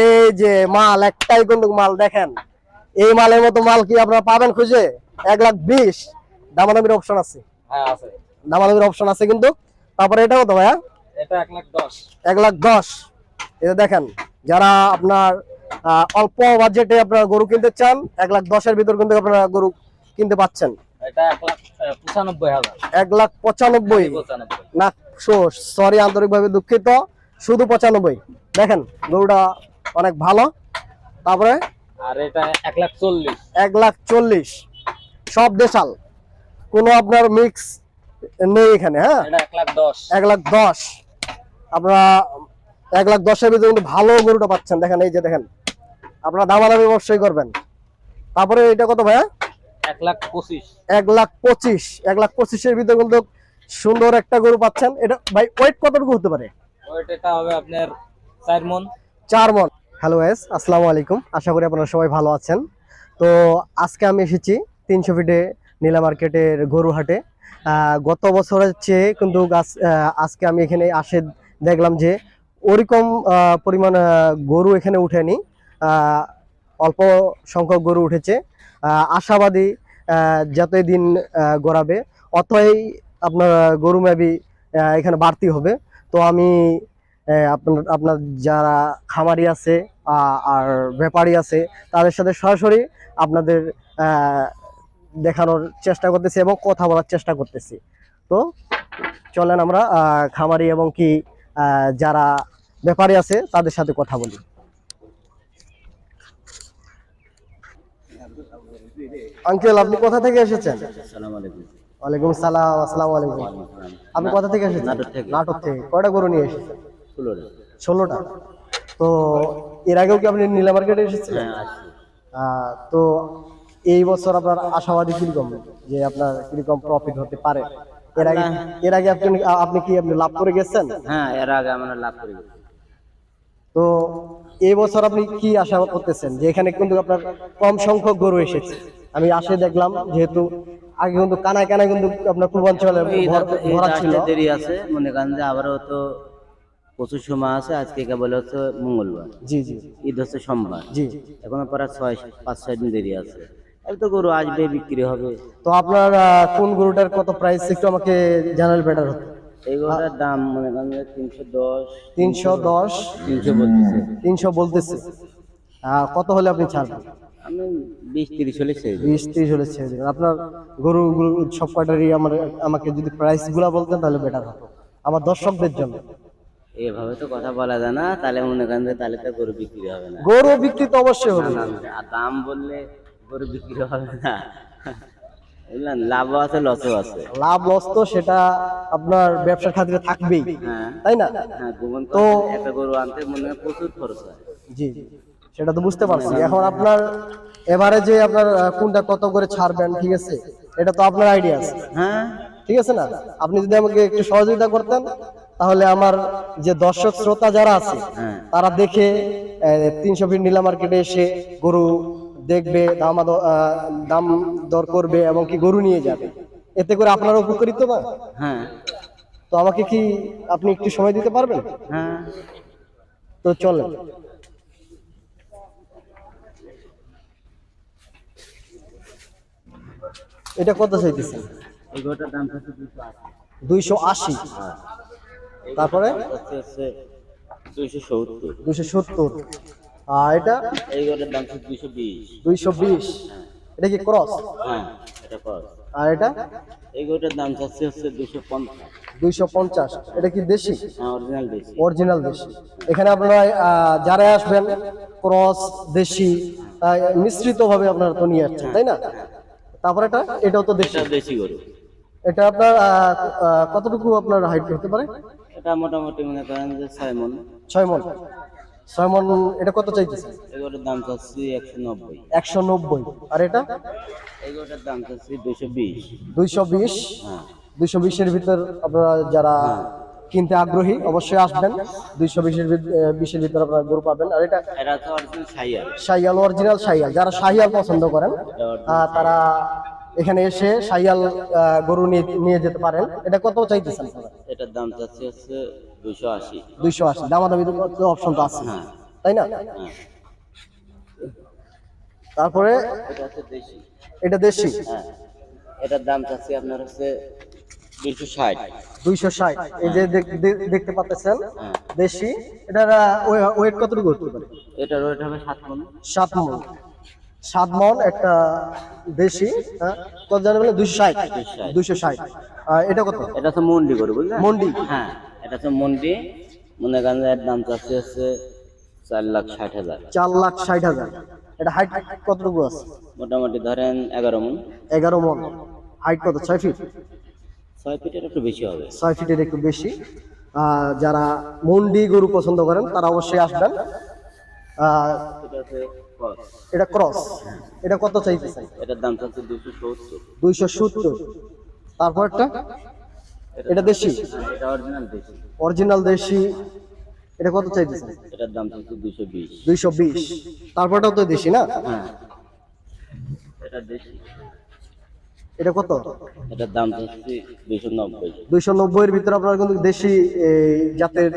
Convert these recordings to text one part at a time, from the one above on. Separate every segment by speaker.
Speaker 1: এই যে মাল একটাই কিন্তু মাল দেখেন। এই মালের মতো মাল কি আপনারা পাবেন খুঁজে? এক লাখ বিশ। দামাদামির অপশন আছে।
Speaker 2: হ্যাঁ
Speaker 1: দামাদামির অপশন আছে কিন্তু। তারপরে এটা কত ভাইয়া?
Speaker 2: এটা এক লাখ দশ।
Speaker 1: এটা দেখেন যারা আপনার অল্প বাজেটে আপনারা গরু কিনতে চান এক লাখ দশের ভিতর কিন্তু আপনারা গরু কিনতে পাচ্ছেন।
Speaker 2: এক লাখ পঁচানব্বই
Speaker 1: না সরি আন্তরিকভাবে দুঃখিত। শুধু পঁচানব্বই। দেখেন গরুটা অনেক ভালো। তারপরে
Speaker 2: আর এটা এক লাখ চল্লিশ।
Speaker 1: এক লাখ চল্লিশ। সব দেশাল। কোনো আপনার মিক্স নেই এখানে হ্যাঁ?
Speaker 2: এক লাখ দশ।
Speaker 1: আপনারা এক লাখ দশের ভিতরে কিন্তু ভালো গরুটা পাচ্ছেন। দেখেন এই যে দেখেন। আপনারা দামাদামি অবশ্যই করবেন। তারপরে এটা কত ভাইয়া?
Speaker 2: এক লাখ পঁচিশ।
Speaker 1: এক লাখ পঁচিশ। এক লাখ পঁচিশের ভিতরে কিন্তু সুন্দর একটা গরু পাচ্ছেন। এটা ভাই ওয়েট কতটুকু হতে পারে?
Speaker 2: ওইটা হবে আপনার চার মন।
Speaker 1: চার মন। হ্যালো এস আসসালামু আলাইকুম। আশা করি আপনারা সবাই ভালো আছেন। তো আজকে আমি এসেছি তিনশো ফিটে নীলা মার্কেটের গরু হাটে। আহ, গত বছরের চেয়ে কিন্তু গাছ- আজকে আমি এখানে আসে দেখলাম যে ওরকম পরিমাণ গরু এখানে উঠেনি। অল্প সংখ্যক গরু উঠেছে। আশাবাদী যতই দিন গড়াবে অতই আপনার গরু মেবি এখানে বাড়তি হবে। তো আমি আপনার আপনার যারা খামারি আছে আর ব্যাপারী আছে তাদের সাথে সরাসরি আপনাদের দেখানোর চেষ্টা করতেছি এবং কথা বলার চেষ্টা করতেছি। তো চলেন আমরা খামারি এবং কি যারা ব্যাপারী আছে তাদের সাথে কথা বলি। আঙ্কেল আপনি কোথা থেকে এসেছেন? ওয়ালাইকুম সালাম আসসালামু আলাইকুম। আপনি কোথা থেকে এসেছেন? নাটক থেকে। কয়টা গরু নিয়ে এসেছেন?
Speaker 3: ষোলোটা।
Speaker 1: তো এর আগেও কি আপনি নীলা মার্কেটে এসেছিলেন?
Speaker 3: হ্যাঁ
Speaker 1: তো এই বছর আপনার আশাবাদী কীরকম যে আপনার কীরকম প্রফিট হতে পারে? এর আগে এর আগে আপনি আপনি কি আপনি লাভ করে গেছেন?
Speaker 3: হ্যাঁ এর আগে আমরা লাভ করে গেছি।
Speaker 1: তো এই বছর আপনি কি আশা করতেছেন? যে এখানে কিন্তু আপনার কম সংখ্যক গরু এসেছে। আমি আসে দেখলাম যেহেতু আগে কিন্তু কানায় কানায় কিন্তু আপনার পূর্বাঞ্চলে ভরা ছিল।
Speaker 3: দেরি আছে। মনে করেন যে আবারও তো প্রচুর সময় আছে আজকে কেবল হচ্ছে মঙ্গলবার।
Speaker 1: জি জি।
Speaker 3: ঈদ হচ্ছে সোমবার।
Speaker 1: জি।
Speaker 3: এখনও প্রায় ছয় পাঁচ ছয় দিন দেরি আছে। এই তো গরু আসবে বিক্রি হবে।
Speaker 1: তো আপনার কোন গরুটার কত প্রাইস একটু আমাকে জানালে বেটার হতো।
Speaker 3: এই গরুটার দাম মনে করেন তিনশো দশ
Speaker 1: তিনশো দশ
Speaker 3: তিনশো বলতেছে।
Speaker 1: তিনশো বলতেছে। কত হলে আপনি ছাড়বেন?
Speaker 3: আমি বিশ তিরিশ হলে ছেড়ে
Speaker 1: বিশ ত্রিশ হলে ছেড়ে দেবেন। আপনার গরুগুলো সব কটারই আমার আমাকে যদি প্রাইসগুলা বলতেন তাহলে বেটার হতো। আমার দর্শকদের জন্য।
Speaker 3: এভাবে তো কথা বলা যায় না তাহলে মনে করেন যে তাহলে তো গরু বিক্রি হবে না।
Speaker 1: গরু বিক্রি তো অবশ্যই হবে।
Speaker 3: না, আর দাম বললে গরু বিক্রি হবে না। বুঝলেন? লাভও আছে লসও আছে।
Speaker 1: লাভ লস তো সেটা আপনার ব্যবসার খাতিরে থাকবেই
Speaker 3: হ্যাঁ।
Speaker 1: তাই না?
Speaker 3: হ্যাঁ
Speaker 1: তো
Speaker 3: একটা গরু আনতে মনে হয় প্রচুর খরচ হয়।
Speaker 1: জি সেটা তো বুঝতে পারছি। এখন আপনার এবারে যে আপনার কোনটা কত করে ছাড়বেন ঠিক আছে? এটা তো আপনার আইডিয়া আছে।
Speaker 3: হ্যাঁ।
Speaker 1: ঠিক আছে না? আপনি যদি আমাকে একটু সহযোগিতা করতেন তাহলে আমার যে দর্শক শ্রোতা যারা আছে
Speaker 3: হ্যাঁ।
Speaker 1: তারা দেখে তিনশো ফিট নীলা মার্কেটে এসে গরু দেখবে দাম দাম দর করবে এবং কি গরু নিয়ে যাবে। এতে করে আপনারা উপকৃত
Speaker 3: হ্যাঁ।
Speaker 1: তো আমাকে কি আপনি একটু সময় দিতে পারবেন?
Speaker 3: হ্যাঁ।
Speaker 1: তো চলেন। এটা কত চাইতেছেন? দুইশো আশি।
Speaker 3: হ্যাঁ।
Speaker 1: তারপরে?
Speaker 3: দুইশো সত্তর।
Speaker 1: দুইশো সত্তর। আর এটা?
Speaker 3: এই গরুটার দাম দুইশো বিশ।
Speaker 1: দুইশো বিশ। এটা কি ক্রস?
Speaker 3: হ্যাঁ এটা
Speaker 1: আর এটা?
Speaker 3: এই গরুটার দাম হচ্ছে হচ্ছে দুইশো পঞ্চাশ।
Speaker 1: দুইশো পঞ্চাশ। এটা কি দেশি?
Speaker 3: হ্যাঁ অরিজিনাল দেশি।
Speaker 1: অরিজিনাল দেশি। এখানে আপনারা যারা আসবেন ক্রস দেশি মিশ্রিত ভাবে আপনারা তো নিয়ে আসছেন তাই না? তারপর এটা? এটাও তো দেশি।
Speaker 3: এটা দেশি গরু।
Speaker 1: এটা আপনার কতটুকু আপনার হাইট হতে পারে?
Speaker 3: এটা মোটামুটি মনে করেন যে ছয় মন।
Speaker 1: ছয় মন। ছয় মন এটা কত চাইতেছে
Speaker 3: এগুলোর দাম চাচ্ছি একশো নব্বই।
Speaker 1: একশো নব্বই। আর এটা?
Speaker 3: এগুলোটার দাম চাচ্ছি দুশো বিশ।
Speaker 1: দুইশো বিশ?
Speaker 3: হ্যাঁ।
Speaker 1: দুইশো বিশের ভিতর আপনারা যারা কিনতে আগ্রহী অবশ্যই আসবেন। দুইশো বিশের বিশের ভিতর আপনারা গরু পাবেন। আর এটা শাহিয়াল অরিজিনাল শাহিয়াল যারা শাহিয়াল পছন্দ করেন তারা এখানে এসে আহ, গরু নিয়ে যেতে পারেন। এটা কত চাইতেছেন?
Speaker 3: এটার দাম চাচ্ছি হচ্ছে দুশো আশি।
Speaker 1: দুইশো আশি। দামাদামি অপশন তো আছে
Speaker 3: হ্যাঁ।
Speaker 1: তাই না?
Speaker 3: হ্যাঁ।
Speaker 1: তারপরে?
Speaker 3: এটা দেশি। হ্যাঁ। এটার দাম চাচ্ছি আপনার হচ্ছে দুশো ষাট।
Speaker 1: দুইশো ষাট। এই যে দেখতে পাচ্ছেন দেশি। এটার ওয়েট কতটুকু হতে পারে?
Speaker 3: এটার ওয়েট হবে সাত মন।
Speaker 1: সাত মন। সাত মন একটা দেশি হ্যাঁ, কত জানেন বলে? দুইশো ষাট। দুইশো ষাট। এটা কত?
Speaker 3: এটা হচ্ছে মন্ডি গরু বুঝলেন?
Speaker 1: মন্ডি।
Speaker 3: হ্যাঁ এটা হচ্ছে মন্ডি। মনে করেন এর দাম চাচ্ছি হচ্ছে চার লাখ ষাট হাজার।
Speaker 1: চার লাখ ষাট হাজার। এটা হাইট কতটুকু আছে?
Speaker 3: মোটামুটি ধরেন এগারো মন।
Speaker 1: এগারো মন। হাইট কত? ছয় ফিট
Speaker 3: ছয় ফিটের একটু বেশি হবে।
Speaker 1: ছয় ফিটের একটু বেশি। যারা মন্ডি গরু পছন্দ করেন তারা অবশ্যই আসবেন।
Speaker 3: এটা
Speaker 1: ক্রস এটা কত চাইতেছেন
Speaker 3: এটার দাম চাচ্ছে দুশো সত্তর।
Speaker 1: দুইশো সত্তর। তারপরটা? এটা দেশি?
Speaker 3: এটা অরিজিনাল দেশি।
Speaker 1: অরিজিনাল দেশি। এটা কত চাইতেছেন
Speaker 3: এটার দাম চাচ্ছে দুশো বিশ।
Speaker 1: দুইশো বিশ। তারপরটাও তো দেশি না?
Speaker 3: হ্যাঁ। এটা দেশি।
Speaker 1: এটা কত?
Speaker 3: এটার দাম নব্বই।
Speaker 1: দুইশো নব্বইয়ের ভিতরে আপনারা কিন্তু দেশি জাতের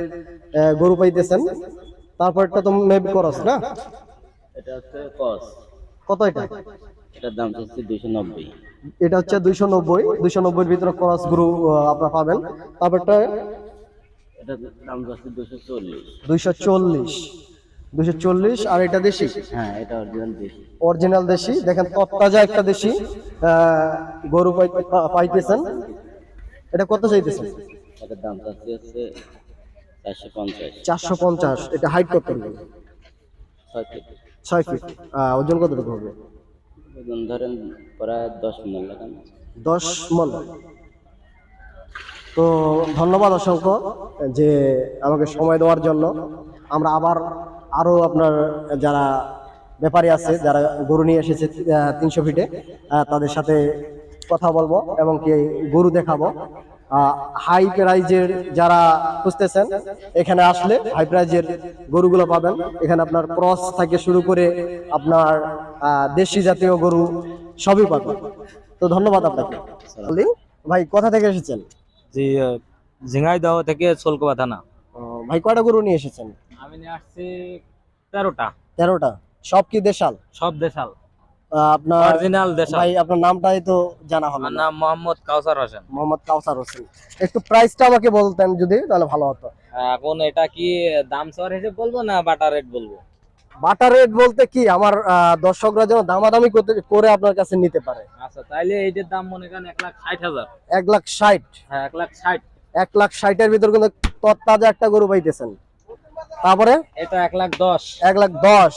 Speaker 1: গরু পাইতেছেন। তারপরটা তো মেবি করস না?
Speaker 3: এটা হচ্ছে কস।
Speaker 1: কত এটা?
Speaker 3: এটার দাম চাচ্ছি দুশো নব্বই।
Speaker 1: এটা হচ্ছে দুইশো নব্বই। দুইশো নব্বইয়ের ভিতরে ক্রস গরু আপনারা পাবেন। তারপরটা
Speaker 3: এটার দাম চাচ্ছি দুশো চল্লিশ।
Speaker 1: দুইশো চল্লিশ। আর এটা দেশি?
Speaker 3: হ্যাঁ এটা অরিজিনাল দেশি।
Speaker 1: অরিজিনাল দেশি। দেখেন তত্তাজা একটা দেশি গরু পাই- পাইতেছেন। এটা কত চাইতেছেন?
Speaker 3: এটার দাম চাচ্ছি হচ্ছে চারশো পঞ্চাশ।
Speaker 1: চারশো পঞ্চাশ। এটা হাইট কত?
Speaker 3: ছয়
Speaker 1: ছয় ফিট ওজন কতটুকু হবে?
Speaker 3: ওজন ধরেন প্রায় দশ লাগান
Speaker 1: দশ মন। তো ধন্যবাদ অসংখ্য যে আমাকে সময় দেওয়ার জন্য। আমরা আবার আরও আপনার যারা ব্যাপারী আছে যারা গরু নিয়ে এসেছে তিনশো ফিটে তাদের সাথে কথা বলব এবং কি গরু দেখাবো। হাই প্রাইজের যারা খুঁজতেছেন এখানে আসলে হাই প্রাইজের গরুগুলো পাবেন। এখানে আপনার ক্রস থেকে শুরু করে আপনার দেশি জাতীয় গরু সবই পাবেন। তো ধন্যবাদ আপনাকে। ভাই কোথা থেকে এসেছেন?
Speaker 2: জি ঝিঙাইদহ থেকে সোলকোবা থানা।
Speaker 1: ও, ভাই কয়টা গরু নিয়ে এসেছেন?
Speaker 2: আমি নিয়ে আসছি তেরোটা।
Speaker 1: তেরোটা। সব কি দেশাল?
Speaker 2: সব দেশাল।
Speaker 1: আপনার
Speaker 2: অরিজিনাল দেশাল
Speaker 1: ভাই আপনার নামটাই তো জানা হলো
Speaker 2: আমার
Speaker 1: না।
Speaker 2: নাম মোহাম্মদ কাউসার হোসেন।
Speaker 1: মোহাম্মদ কাউসার হোসেন। একটু প্রাইসটা আমাকে বলতেন যদি তাহলে ভালো হতো।
Speaker 2: এখন এটা কি দাম সর হিসেবে বলব না বাটা রেট বলব?
Speaker 1: বাটার রেট বলতে কি? আমার দর্শকরা যেন দামাদামি করতে করে আপনার কাছে নিতে পারে।
Speaker 2: আচ্ছা তাইলে এইটার দাম মনে করেন এক লাখ ষাট হাজার।
Speaker 1: এক লাখ ষাট?
Speaker 2: হ্যাঁ এক লাখ ষাট।
Speaker 1: এক লাখ ষাটের ভিতর কিন্তু তত্তাজা একটা গরু পাইতেছেন। তারপরে?
Speaker 2: এটা এক লাখ দশ।
Speaker 1: এক লাখ দশ।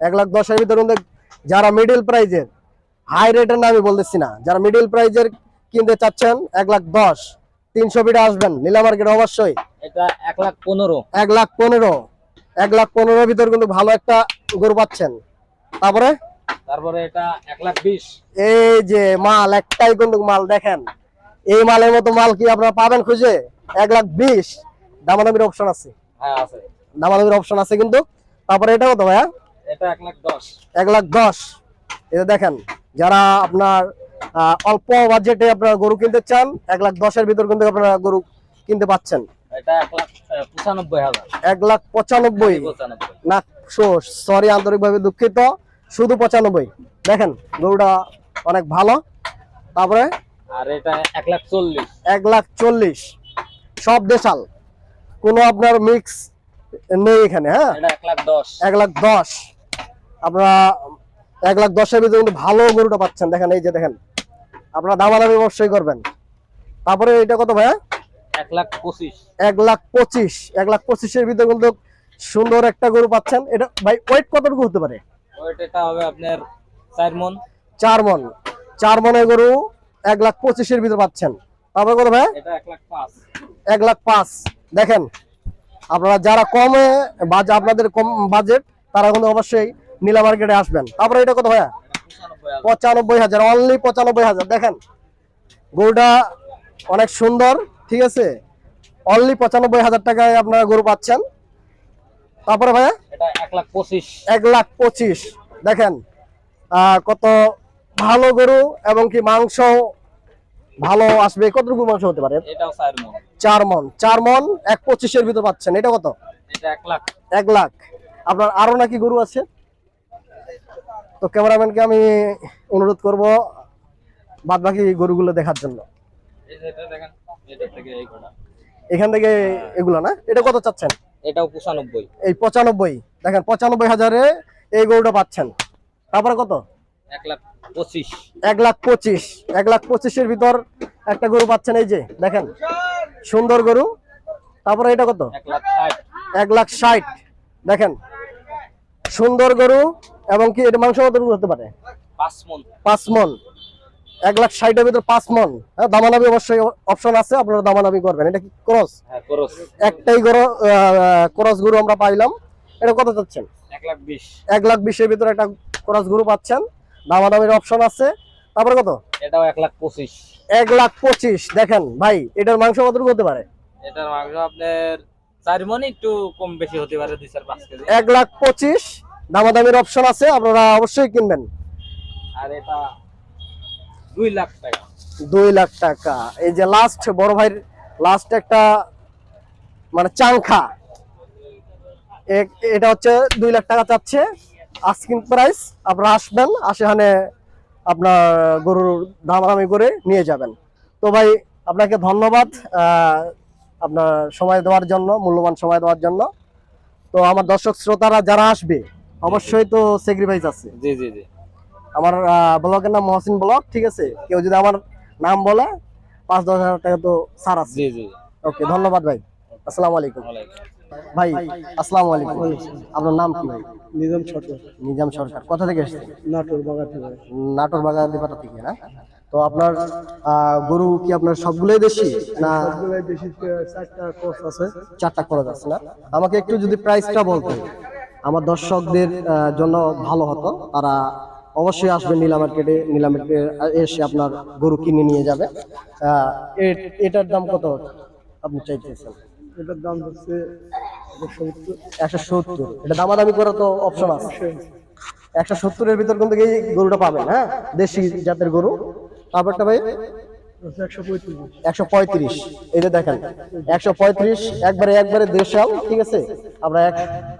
Speaker 1: এক লাখ দশের ভিতর কিন্তু যারা মিডিল প্রাইজের হাই রেটের না আমি বলতেছি না যারা মিডিল প্রাইজের কিনতে চাচ্ছেন এক লাখ দশ তিনশো ফিটে আসবেন নীলা মার্কেট অবশ্যই।
Speaker 2: এটা এক লাখ পনেরো।
Speaker 1: এক লাখ পনেরো এক লাখ পনেরোর ভিতর কিন্তু ভালো একটা গরু পাচ্ছেন। তারপরে?
Speaker 2: তারপরে এটা এক লাখ বিশ।
Speaker 1: এই যে মাল একটাই কিন্তু মাল দেখেন। এই মালের মতো মাল কি আপনারা পাবেন খুঁজে? এক লাখ বিশ। দামাদামির অপশন আছে।
Speaker 2: হ্যাঁ আছে।
Speaker 1: দামাদামির অপশন আছে কিন্তু। তারপরে এটা কত ভাইয়া?
Speaker 2: এটা লাখ দশ।
Speaker 1: এক লাখ দশ। এটা দেখেন যারা আপনার অল্প বাজেটে আপনার গরু কিনতে চান এক লাখ দশের ভিতর কিন্তু আপনারা গরু কিনতে পাচ্ছেন।
Speaker 2: এটা এক লাখ আহ, পঁচানব্বই হাজার।
Speaker 1: এক লাখ পঁচানব্বই।
Speaker 2: পঁচানব্বই।
Speaker 1: না সরি আন্তরিকভাবে দুঃখিত। শুধু পঁচানব্বই। দেখেন গরুটা অনেক ভালো। তারপরে?
Speaker 2: আর এটা এক লাখ চল্লিশ।
Speaker 1: এক লাখ চল্লিশ। সব দেশাল। কোনো আপনার মিক্স নেই এখানে হ্যাঁ?
Speaker 2: এক লাখ দশ।
Speaker 1: এক লাখ দশ। আপনারা এক লাখ দশের ভিতরে কিন্তু ভালো গরুটা পাচ্ছেন। দেখেন এই যে দেখেন আপনারা দামাদামি অবশ্যই করবেন। তারপরে এটা কত ভাইয়া?
Speaker 2: এক লাখ পঁচিশ।
Speaker 1: এক লাখ পঁচিশ। এক লাখ পঁচিশের ভিতরে কিন্তু সুন্দর একটা গরু পাচ্ছেন। এটা ভাই ওয়েট কতটুকু হতে পারে?
Speaker 2: ওইটা এটা হবে আপনার চার মন।
Speaker 1: চার মন। চার গরু এক লাখ পঁচিশের ভিতরে পাচ্ছেন। তারপরে কত ভাই
Speaker 2: এক লাখ পাঁচ।
Speaker 1: এক লাখ পাঁচ। দেখেন আপনারা যারা কমে বাজে আপনাদের কম বাজেট তারা কিন্তু অবশ্যই নীলা মার্কেটে আসবেন। তারপরে এটা কত ভাইয়া?
Speaker 2: পঁচানব্বই হাজার
Speaker 1: অনলি পঁচানব্বই হাজার। দেখেন গরুটা অনেক সুন্দর ঠিক আছে? অনলি পঁচানব্বই হাজার টাকায় আপনারা গরু পাচ্ছেন। তারপরে ভাইয়া?
Speaker 2: এক লাখ পঁচিশ।
Speaker 1: এক লাখ পঁচিশ। দেখেন কত ভালো গরু এবং কি মাংস ভালো আসবে। কতটুকু মাংস হতে পারে?
Speaker 2: চার মন।
Speaker 1: চার মন। এক পঁচিশের ভিতর পাচ্ছেন। এটা কত?
Speaker 2: এক লাখ।
Speaker 1: এক লাখ। আপনার আরও নাকি গরু আছে? তো ক্যামেরাম্যানকে আমি অনুরোধ করব বাদ বাকি গরুগুলো দেখার জন্য। এখান থেকে এগুলো না? এটা কত চাচ্ছেন?
Speaker 2: এটাও পঁচানব্বই।
Speaker 1: এই পঁচানব্বই। দেখেন পঁচানব্বই হাজারে এই গরুটা পাচ্ছেন। তারপরে কত?
Speaker 2: এক লাখ পঁচিশ।
Speaker 1: এক লাখ পঁচিশ। এক লাখ পঁচিশের ভিতর একটা গরু পাচ্ছেন এই যে দেখেন সুন্দর গরু। তারপরে এটা কত?
Speaker 2: এক লাখ ষাট।
Speaker 1: দেখেন সুন্দর গরু। এবং কি এটা মাংস কত হতে পারে?
Speaker 2: পাঁচ মন
Speaker 1: এক লাখ ষাটের ভিতর পাঁচ মন হ্যাঁ দামানাবি অবশ্যই অপশন আছে আপনারা দামানাবি করবেন। এটা কি ক্রস?
Speaker 2: হ্যাঁ
Speaker 1: একটাই গরু ক্রস গরু আমরা পাইলাম। এটা কত চাচ্ছেন?
Speaker 2: এক লাখ বিশ।
Speaker 1: এক লাখ বিশের ভিতরে একটা ক্রস গরু পাচ্ছেন। দামাদামির অপশন আছে। তারপরে কত?
Speaker 2: এটাও এক লাখ পঁচিশ।
Speaker 1: এক লাখ পঁচিশ। দেখেন ভাই এটার মাংস কতটুকু হতে পারে?
Speaker 2: এটার মাংস আপনার চার মন একটু কম বেশি হতে পারে দুই চার পাঁচ কেজি।
Speaker 1: এক লাখ পঁচিশ। দামাদামির অপশন আছে আপনারা অবশ্যই কিনবেন।
Speaker 2: আর এটা দুই লাখ টাকা।
Speaker 1: দুই লাখ টাকা। এই যে লাস্ট বড় ভাইয়ের লাস্ট একটা মানে চাংখা। এটা হচ্ছে দুই লাখ টাকা চাচ্ছে। আস্কিং প্রাইস আপনারা আসবেন আসেখানে আপনার গরুর দামাদামি করে নিয়ে যাবেন। তো ভাই আপনাকে ধন্যবাদ আপনার সময় দেওয়ার জন্য মূল্যবান সময় দেওয়ার জন্য। তো আমার দর্শক শ্রোতারা যারা আসবে অবশ্যই তো স্যাক্রিফাইস আছে।
Speaker 2: জি জি জি।
Speaker 1: আমার ব্লগের নাম মহসিন ব্লগ ঠিক আছে? কেউ যদি আমার নাম বলে পাঁচ দশ হাজার টাকা তো ছাড় আছে।
Speaker 2: জি জি।
Speaker 1: ওকে ধন্যবাদ ভাই। আসসালামু আলাইকুম।
Speaker 2: ওয়ালাইকুম।
Speaker 1: ভাই আসসালামু আলাইকুম। আপনার নাম কি ভাই?
Speaker 4: নিজাম সরকার।
Speaker 1: নিজাম সরকার। কোথা থেকে এসেছেন?
Speaker 4: নাটোর বাগা থেকে।
Speaker 1: নাটোর বাগাদিপাটা থেকে না? তো আপনার আহ, গরু কি আপনার সবগুলোই দেশি না
Speaker 4: সবগুলাই করে চারটা কোর্স আছে।
Speaker 1: চারটা করা যাচ্ছে না? আমাকে একটু যদি প্রাইসটা বলতেন। আমার দর্শকদের জন্য ভালো হতো। তারা অবশ্যই আসবে নীলা মার্কেটে নীলা মার্কেটে এসে আপনার গরু কিনে নিয়ে যাবে। এটার দাম কত আপনি চাইতেছেন?
Speaker 4: এটার দাম হচ্ছে
Speaker 1: একশো সত্তর। এটা দামাদামি করার তো অপশন আছে। একশো সত্তরের ভিতর কিন্তু এই গরুটা পাবেন হ্যাঁ? দেশি জাতের গরু। তারপরটা ভাই
Speaker 4: একশো পঁয়ত্রিশ
Speaker 1: দেখেন একশো পঁয়ত্রিশ একবারে একবারে ঠিক আছে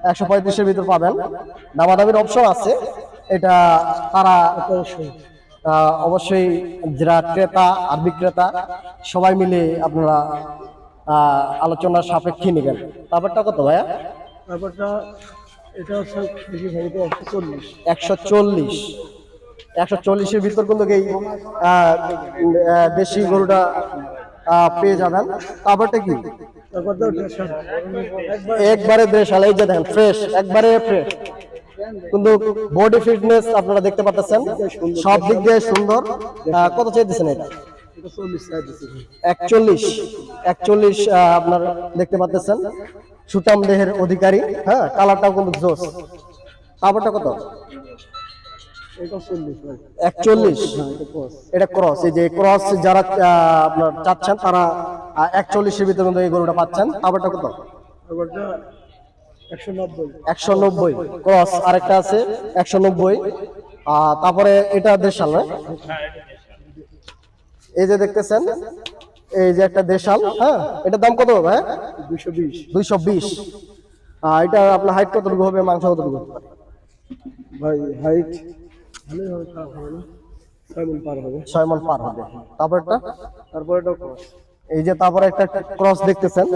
Speaker 1: একশো পঁয়ত্রিশের ভিতর পাবেন আছে এটা তারা অবশ্যই যারা ক্রেতা আর বিক্রেতা সবাই মিলে আপনারা আলোচনার সাপেক্ষে নেবেন তারপরটা কত ভাইয়া
Speaker 4: তারপরটা এটা হচ্ছে একশো চল্লিশ
Speaker 1: একশো চল্লিশের ভিতর কিন্তু এই দেশি গরুটা পেয়ে যাবেন। তারপরটা কি?
Speaker 4: একবার
Speaker 1: দেশাল, এই যে দেখেন ফ্রেশ একবারে ফ্রেশ কিন্তু বডি ফিটনেস আপনারা দেখতে পাচ্ছেন, সব দিক দিয়ে সুন্দর। কত চাইতেছেন এটা? একচল্লিশ একচল্লিশ আপনার দেখতে পাচ্ছেন। সুটাম দেহের অধিকারী হ্যাঁ কালারটাও কিন্তু জোস। তারপরটা কত? একচল্লিশ এটা ক্রস এই যে ক্রস যারা আপনার চাচ্ছেন তারা একচল্লিশের ভিতরে এই গরুটা পাচ্ছেন। তারপরটা কত?
Speaker 4: একশো নব্বই।
Speaker 1: ক্রস আরেকটা আছে একশো নব্বই। তারপরে এটা দেশাল না এই যে দেখতেছেন এই যে একটা দেশাল হ্যাঁ? এটার দাম কত হবে হ্যাঁ
Speaker 4: দুশো বিশ।
Speaker 1: দুইশো বিশ। এটা আপনার হাইট কতটুকু হবে মাংস কতটুকু? পারে?
Speaker 4: ভাই হাইট ভালোই খারাপ হবে না। ছয় মন পার হবে।
Speaker 1: ছয় মন পার হবে। তারপরটা?
Speaker 4: ক্রস
Speaker 1: এই যে তারপরে একটা ক্রস দেখতেছেন।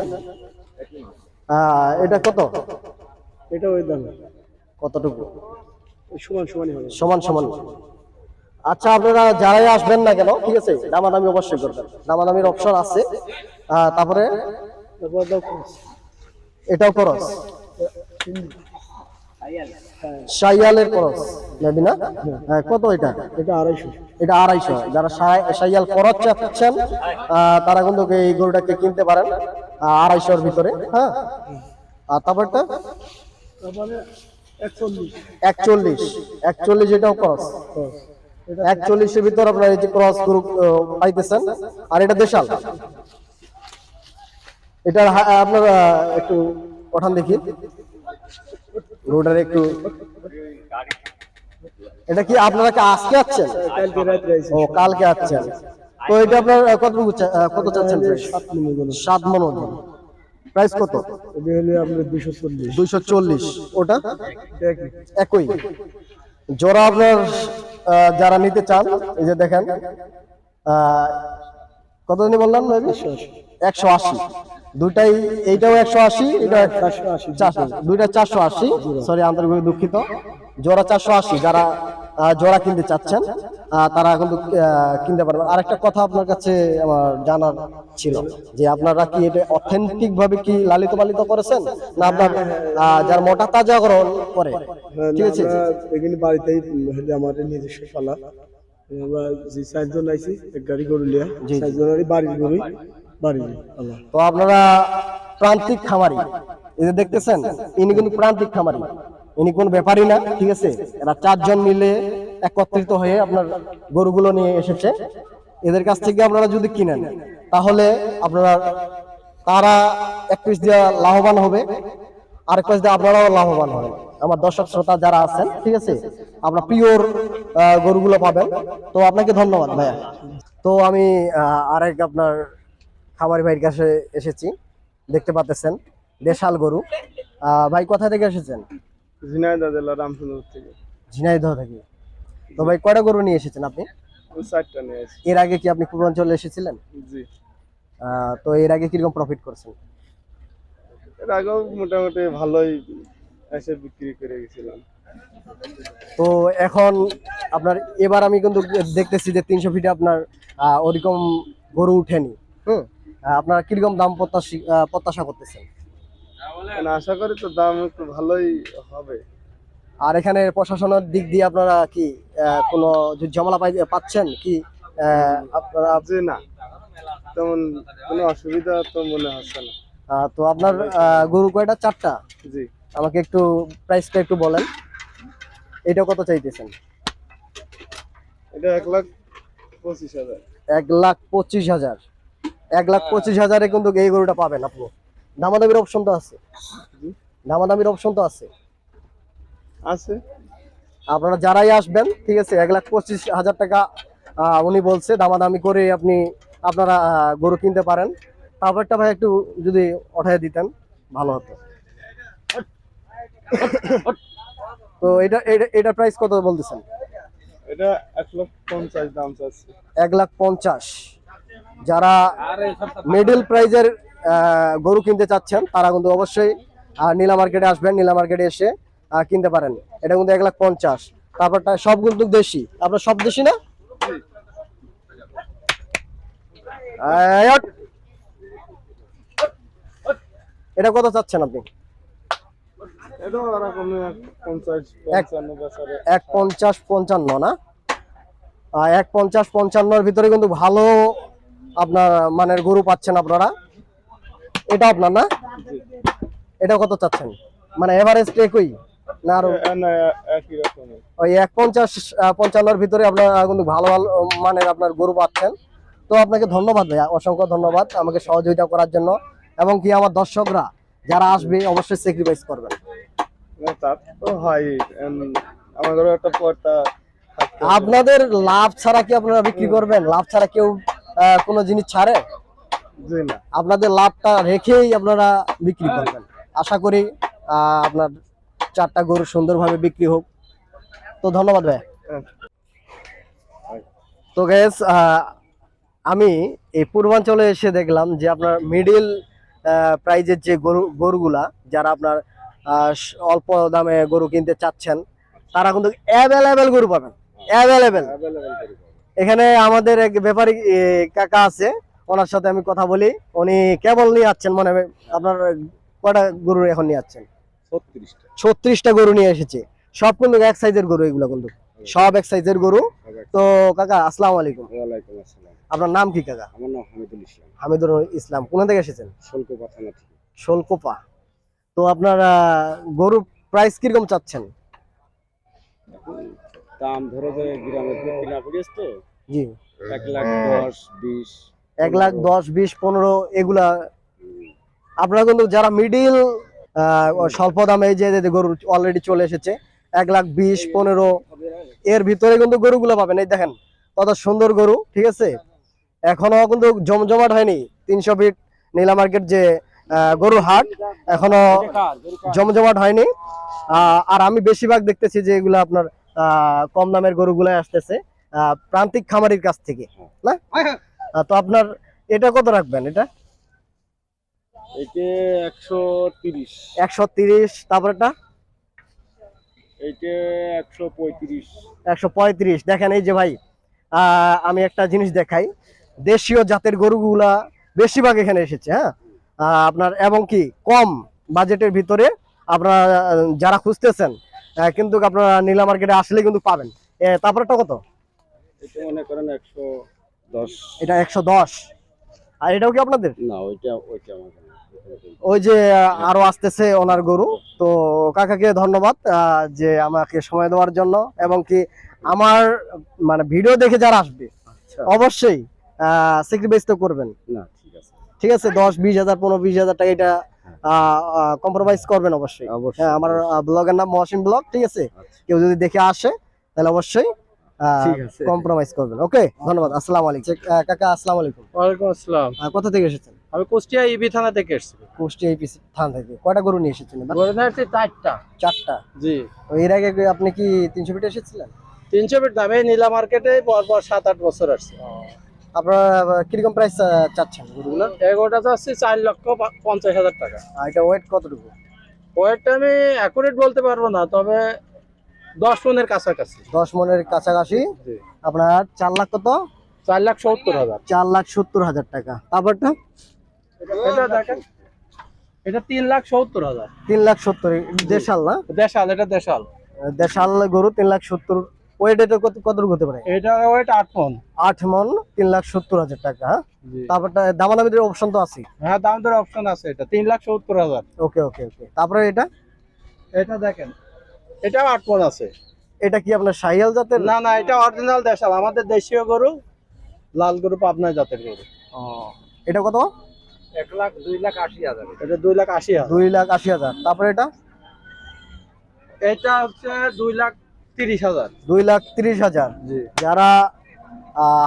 Speaker 1: এটা কত?
Speaker 4: এটা ওই দাম।
Speaker 1: কতটুকু?
Speaker 4: সমান সমানই হবে।
Speaker 1: সমান সমান। আচ্ছা আপনারা যারাই আসবেন না কেন ঠিক আছে? দামাদামি অবশ্যই করবেন। দামাদামির অপশন আছে। তারপরে? এটাও খরচ সাইয়ালের খরচ নেবি না? হ্যাঁ, কত এটা?
Speaker 4: এটা আড়াইশো।
Speaker 1: এটা আড়াইশো। যারা সাইয়াল খরচ চাচ্ছেন তারা কিন্তু এই গরুটাকে কিনতে পারেন আড়াইশোর ভিতরে হ্যাঁ? আর তারপরটা?
Speaker 4: একচল্লিশ।
Speaker 1: একচল্লিশ। এটাও
Speaker 4: ক্রস এটা
Speaker 1: একচল্লিশের ভিতর আপনার এই যে ক্রস পাইতেছেন আর এটা দেশাল। এটার হা- আপনার একটু পঠান দেখি। রোডের একটু এটা কি আপনারা কি আজকে আসছেন? ও, কালকে আসছেন। তো এটা আপনার কতটুকু কত চাচ্ছেন
Speaker 4: সাত
Speaker 1: মন প্রাইস কত? দুইশো চল্লিশ। ওটা?
Speaker 4: একই।
Speaker 1: জোড়া আপনার যারা নিতে চান, এই যে দেখেন কত দিনে বললাম ভাই? একশো আশি। দুটাই এইটাও একশো আশি এটা
Speaker 4: চারশো
Speaker 1: দুইটা চারশো আশি। সরি আন্তরিকভাবে দুঃখিত। জোড়া চারশো আশি যারা জোড়া কিনতে চাচ্ছেন তারা কিন্তু কিনতে পারবেন। আরেকটা কথা আপনার কাছে আমার জানার ছিল যে আপনারা কি এটা অথেন্টিক ভাবে কি লালিত পালিত করেছেন? না আপনার যার মোটা তাজাকরণ করে? ঠিক আছে?
Speaker 4: হ্যাঁ, বাড়িতেই আমাদের নিজস্ব পালা আমরা যে চারজন আইছি এক গাড়ি গরু লিয়া চারজনেরই বাড়ির গরুই বাড়ি আল্লাহ।
Speaker 1: তো আপনারা প্রান্তিক খামারি এই যে দেখতেছেন ইনি কিন্তু প্রান্তিক খামারি। ইনি কোন ব্যাপারই না ঠিক আছে? এরা চারজন মিলে একত্রিত হয়ে আপনার গরুগুলো নিয়ে এসেছে। এদের কাছ থেকে আপনারা যদি কিনেন তাহলে আপনারা তারা এক পিস দিয়ে লাভবান হবে আরেক পাশ দিয়ে আপনারাও লাভবান হবেন আমার দর্শক শ্রোতা যারা আছেন ঠিক আছে? আপনার পিওর গরুগুলো পাবেন। তো আপনাকে ধন্যবাদ ভাইয়া। তো আমি আরেক আপনার খামারি ভাইয়ের কাছে এসেছি। দেখতে পাচ্ছেন দেশাল গরু। ভাই কোথা থেকে এসেছেন?
Speaker 4: ঝিনাইদহ জেলা রামচন্দ্র থেকে।
Speaker 1: ঝিনাইদহ থেকে। তো ভাই কয়টা গরু নিয়ে এসেছেন আপনি?
Speaker 4: চারটা নিয়ে আসি
Speaker 1: এর আগে কি আপনি পূর্বাঞ্চলে এসেছিলেন?
Speaker 4: জি।
Speaker 1: তো এর আগে কীরকম প্রফিট করছেন?
Speaker 4: এর আগেও মোটামুটি ভালোই এসে বিক্রি করে গেছিলাম।
Speaker 1: তো এখন আপনার এবার আমি কিন্তু দেখতেছি যে তিনশো ফিটে আপনার ওরকম গরু উঠেনি। হুম? আপনারা কীরকম দাম প্রত্যাশী প্রত্যাশা করতেছেন?
Speaker 4: মানে আশা করি তো দাম একটু ভালোই হবে।
Speaker 1: আর এখানে প্রশাসনের দিক দিয়ে আপনারা কি কোনো যে ঝামেলা পাই পাচ্ছেন কি? আপনারা
Speaker 4: যে না। তেমন কোনো অসুবিধা তো মনে হচ্ছে না।
Speaker 1: তো আপনার গরু কয়টা? চারটা?
Speaker 4: জি।
Speaker 1: আমাকে একটু প্রাইসটা একটু বলেন। এটা কত চাইতেছেন?
Speaker 4: এটা এক লাখ পঁচিশ হাজার।
Speaker 1: এক লাখ পঁচিশ হাজার। এক লাখ পঁচিশ হাজারে কিন্তু এই গরুটা পাবেন আপনি দামাদামির অপশন তো আছে। দামাদামির অপশন তো আছে।
Speaker 4: আছে।
Speaker 1: আপনারা যারাই আসবেন ঠিক আছে এক লাখ পঁচিশ হাজার টাকা উনি বলছে দামাদামি করে আপনি আপনারা গরু কিনতে পারেন। তারপরটা ভাই একটু যদি ওঠাই দিতেন ভালো হতো। তো এটা এটা প্রাইস কত বলতেছেন?
Speaker 4: এটা এক লাখ পঞ্চাশ দাম চাচ্ছে।
Speaker 1: এক লাখ পঞ্চাশ। যারা মিডল প্রাইজের গরু কিনতে চাচ্ছেন তারা কিন্তু অবশ্যই নীলা মার্কেটে আসবেন নীলা মার্কেটে এসে কিনতে পারেন। এটা কিন্তু এক লাখ পঞ্চাশ। তারপরটা সব কিন্তু দেশি। আপনার সব দেশি না? এটা কত চাচ্ছেন আপনি?
Speaker 4: এটাও বছরে
Speaker 1: না? ভিতরে কিন্তু ভালো আপনার মানের গরু পাচ্ছেন আপনারা। এটা আপনার না? এটা কত চাচ্ছেন? মানে এভারেজ একই না
Speaker 4: আরও? একই
Speaker 1: ওই এক পঞ্চাশ পঞ্চান্নর ভিতরে আপনারা কিন্তু ভালো ভালো মানের আপনার গরু পাচ্ছেন। তো আপনাকে ধন্যবাদ ভাইয়া অসংখ্য ধন্যবাদ আমাকে সহযোগিতা করার জন্য। এবং কি আমার দর্শকরা যারা আসবে অবশ্যই স্যাক্রিফাইস করবেন।
Speaker 4: তো হয় আমাদেরও একটা পর্দা
Speaker 1: আপনাদের লাভ ছাড়া কি আপনারা বিক্রি করবেন? লাভ ছাড়া কেউ কোনো জিনিস ছাড়ে?
Speaker 4: না।
Speaker 1: আপনাদের লাভটা রেখেই আপনারা বিক্রি করবেন। আশা করি আপনার চারটা গরু সুন্দরভাবে বিক্রি হোক। তো ধন্যবাদ ভাই।
Speaker 4: হ্যাঁ।
Speaker 1: তো গ্যাস আমি এই পূর্বাঞ্চলে এসে দেখলাম যে আপনার মিডিল প্রাইজের যে গরু গরুগুলা যারা আপনার অল্প দামে গরু কিনতে চাচ্ছেন তারা কিন্তু অ্যাভেলেবেল গরু পাবেন। অ্যাভেলেবেল। এখানে আমাদের এক ব্যাপারী কাকা আছে ওনার সাথে আমি কথা বলি। উনি কেবল নিয়ে যাচ্ছেন মানে আপনার কয়টা গরু এখন নিয়ে যাচ্ছেন
Speaker 4: ছত্রিশটা।
Speaker 1: গরু নিয়ে এসেছে। সব কিন্তু এক সাইজের গরু এগুলো কিন্তু। সব এক সাইজের গরু। তো কাকা আসসালামু আলাইকুম। আপনার নাম কি কাকা?
Speaker 4: আমার নাম হামিদুল ইসলাম।
Speaker 1: হামিদুর ইসলাম। কোন থেকে এসেছেন?
Speaker 4: শুল্ক পাথানা থেকে।
Speaker 1: শোলকোপা। তো আপনার গরুর প্রাইস কীরকম চাচ্ছেন?
Speaker 4: দাম ধরো যে গ্রামের কিনা তো।
Speaker 1: জি।
Speaker 4: এক লাখ দশ বিশ
Speaker 1: এক লাখ দশ বিশ পনেরো এগুলা। আপনারা কিন্তু যারা মিডিল স্বল্প দামে যে গরু অলরেডি চলে এসেছে এক লাখ বিশ পনেরো এর ভিতরে কিন্তু গরুগুলো পাবেন। এই দেখেন কত সুন্দর গরু ঠিক আছে? এখনও কিন্তু জমজমাট হয়নি। তিনশো ফিট নীলা মার্কেট যে গরুর হাট। এখনও জমজমাট হয়নি। আর আমি বেশিরভাগ দেখতেছি যে এগুলো আপনার কম দামের গরুগুলো আসতেছে প্রান্তিক খামারির কাছ থেকে না? তো আপনার এটা কত রাখবেন এটা? দেখেন এই যে ভাই আহ, আমি একটা জিনিস দেখাই। দেশীয় জাতের গরুগুলা বেশিরভাগ এখানে এসেছে হ্যাঁ? আপনার এবং কি কম বাজেটের ভিতরে আপনারা যারা খুঁজতেছেন কিন্তু আপনারা নীলা মার্কেটে আসলে কিন্তু পাবেন। এ, তারপরেটা কত?
Speaker 4: মনে করেন একশো দশ।
Speaker 1: এটা একশো দশ। আর এটাও কি আপনাদের?
Speaker 4: না ওইটা ওইটা
Speaker 1: ওই যে আরও আসতেছে ওনার গরু। তো কাকাকে ধন্যবাদ যে আমাকে সময় দেওয়ার জন্য এবং কি আমার মানে ভিডিও দেখে যারা আসবে
Speaker 4: আচ্ছা।
Speaker 1: অবশ্যই তো করবেন।
Speaker 4: না। ঠিক আছে
Speaker 1: দশ বিশ হাজার পনেরো বিশ হাজার টাকা এটা কম্প্রোমাইজ করবেন অবশ্যই। হ্যাঁ আমার ব্লগের নাম মহসিন ব্লগ ঠিক আছে?
Speaker 4: আচ্ছা।
Speaker 1: কেউ যদি দেখে আসে তাহলে অবশ্যই কম্প্রোমাইজ করবেন ওকে? ধন্যবাদ আসসালামু আলাইকুম। কাকা আসসালামু আলাইকুম।
Speaker 5: ওয়ালাইকুম আসসালাম।
Speaker 1: কোথা থেকে এসেছেন?
Speaker 5: আমি কুষ্টিয়া ইবি থানা থেকে এসেছি।
Speaker 1: কুষ্টিয়া এপিসি থান থেকে। কয়টা গরু নিয়ে এসেছেন?
Speaker 5: গরু নিয়েছি চারটা।
Speaker 1: চারটা?
Speaker 5: জি।
Speaker 1: এর আগে আপনি কি তিনশো ফিট এসেছিলেন?
Speaker 5: তিনশো ফিট দামে নীলা মার্কেটে পরপর সাত আট বছর আসছে।
Speaker 1: আপনারা কীরকম প্রাইস চাচ্ছেন গরুগুলো?
Speaker 5: যাচ্ছে চার লক্ষ পঞ্চাশ হাজার টাকা।
Speaker 1: আর এটা ওয়েট কতটুকু?
Speaker 5: ওয়েটটা আমি অ্যাকুরেট বলতে পারব না তবে দশ মনের কাছাকাছি।
Speaker 1: দশ মনের কাছাকাছি? আপনার চার লাখ কত?
Speaker 5: চার লাখ সত্তর হাজার।
Speaker 1: চার লাখ সত্তর হাজার টাকা। তারপরটা?
Speaker 5: এটা দেখেন এটা তিন লাখ সত্তর হাজার।
Speaker 1: তিন লাখ সত্তর দেশাল না?
Speaker 5: দেশাল এটা দেশাল।
Speaker 1: দেশাল গরু তিন লাখ সত্তর ওয়েট এটা কত কতটুকু হতে পারে?
Speaker 5: এটা ওয়েট মন।
Speaker 1: মন লাখ সত্তর হাজার টাকা হ্যাঁ?
Speaker 5: জি।
Speaker 1: তারপরটা দামাদামিদের অপশন তো আছে
Speaker 5: হ্যাঁ অপশন আছে এটা লাখ সত্তর হাজার।
Speaker 1: ওকে ওকে ওকে। তারপরে এটা?
Speaker 5: এটা দেখেন এটাও আট মন আছে।
Speaker 1: এটা কি আপনার সাইয়াল জাতের?
Speaker 5: না না এটা অরিজিনাল দেশাল আমাদের দেশীয় গরু লাল গরু পাবনা জাতের গরু।
Speaker 1: এটা কত?
Speaker 2: এক লাখ দুই লাখ আশি হাজার
Speaker 5: এটা লাখ আশি হাজার।
Speaker 1: দুই লাখ আশি হাজার। তারপরে এটা?
Speaker 5: এটা হচ্ছে দুই লাখ তিরিশ হাজার।
Speaker 1: দুই লাখ তিরিশ হাজার।
Speaker 5: জি।
Speaker 1: যারা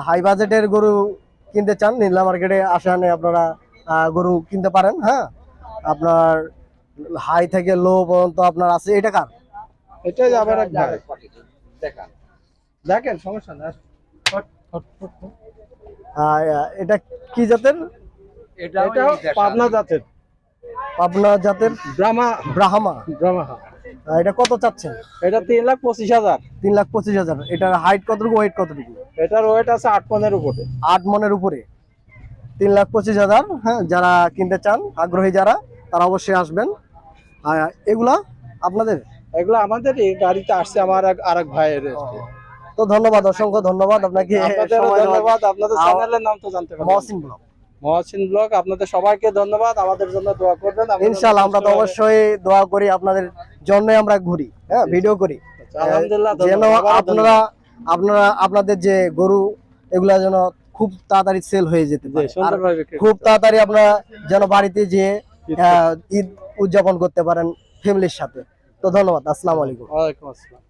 Speaker 1: হাই বাজেটের গরু কিনতে চান নীলা মার্কেটে আসানে আপনারা গরু কিনতে পারেন হ্যাঁ? আপনার হাই থেকে লো পর্যন্ত আপনার আছে এটা কার?
Speaker 5: এটা যাবে এক দেখেন। সমস্যা না
Speaker 1: এটা কি জাতের?
Speaker 2: এটা
Speaker 5: পাবনা জাতের।
Speaker 1: পাবনা জাতের
Speaker 5: ব্রাহ্মা।
Speaker 1: ব্রাহ্মা।
Speaker 5: ব্রাহ্মা।
Speaker 1: এটা কত চাচ্ছেন?
Speaker 5: এটা তিন লাখ পঁচিশ হাজার।
Speaker 1: তিন লাখ পঁচিশ হাজার। এটার হাইট কতটুকু ওয়েট কতটুকু?
Speaker 5: এটার ওয়েট আছে আট পনেরো উপরে।
Speaker 1: আট মনের উপরে। তিন লাখ পঁচিশ হাজার হ্যাঁ যারা কিনতে চান আগ্রহী যারা তারা অবশ্যই আসবেন। আর এগুলা আপনাদের?
Speaker 5: এগুলো আমাদের এই গাড়িতে আসছে আমার এক আরেক ভাইয়ের
Speaker 1: তো ধন্যবাদ অসংখ্য ধন্যবাদ। আপনাকে
Speaker 5: আপনাদের ধন্যবাদ আপনাদের চ্যানেলের নাম তো জানতে পারবেন।
Speaker 1: মহসিন ব্লগ।
Speaker 5: মহাসিন ব্লগ আপনাদের সবাইকে ধন্যবাদ আমাদের জন্য দোয়া করবেন।
Speaker 1: ইনশাআল্লাহ আমরা তো অবশ্যই দোয়া করি আপনাদের জন্য আমরা ঘুরি হ্যাঁ ভিডিও করি। যেন আপনারা আপনারা আপনাদের যে গরু এগুলা যেন খুব তাড়াতাড়ি সেল হয়ে যেতে পারে। খুব তাড়াতাড়ি আপনারা যেন বাড়িতে যেয়ে ঈদ উদযাপন করতে পারেন ফ্যামিলির সাথে। তো ধন্যবাদ আসসালামু আলাইকুম।
Speaker 5: ওয়ালাইকুম আসসালাম।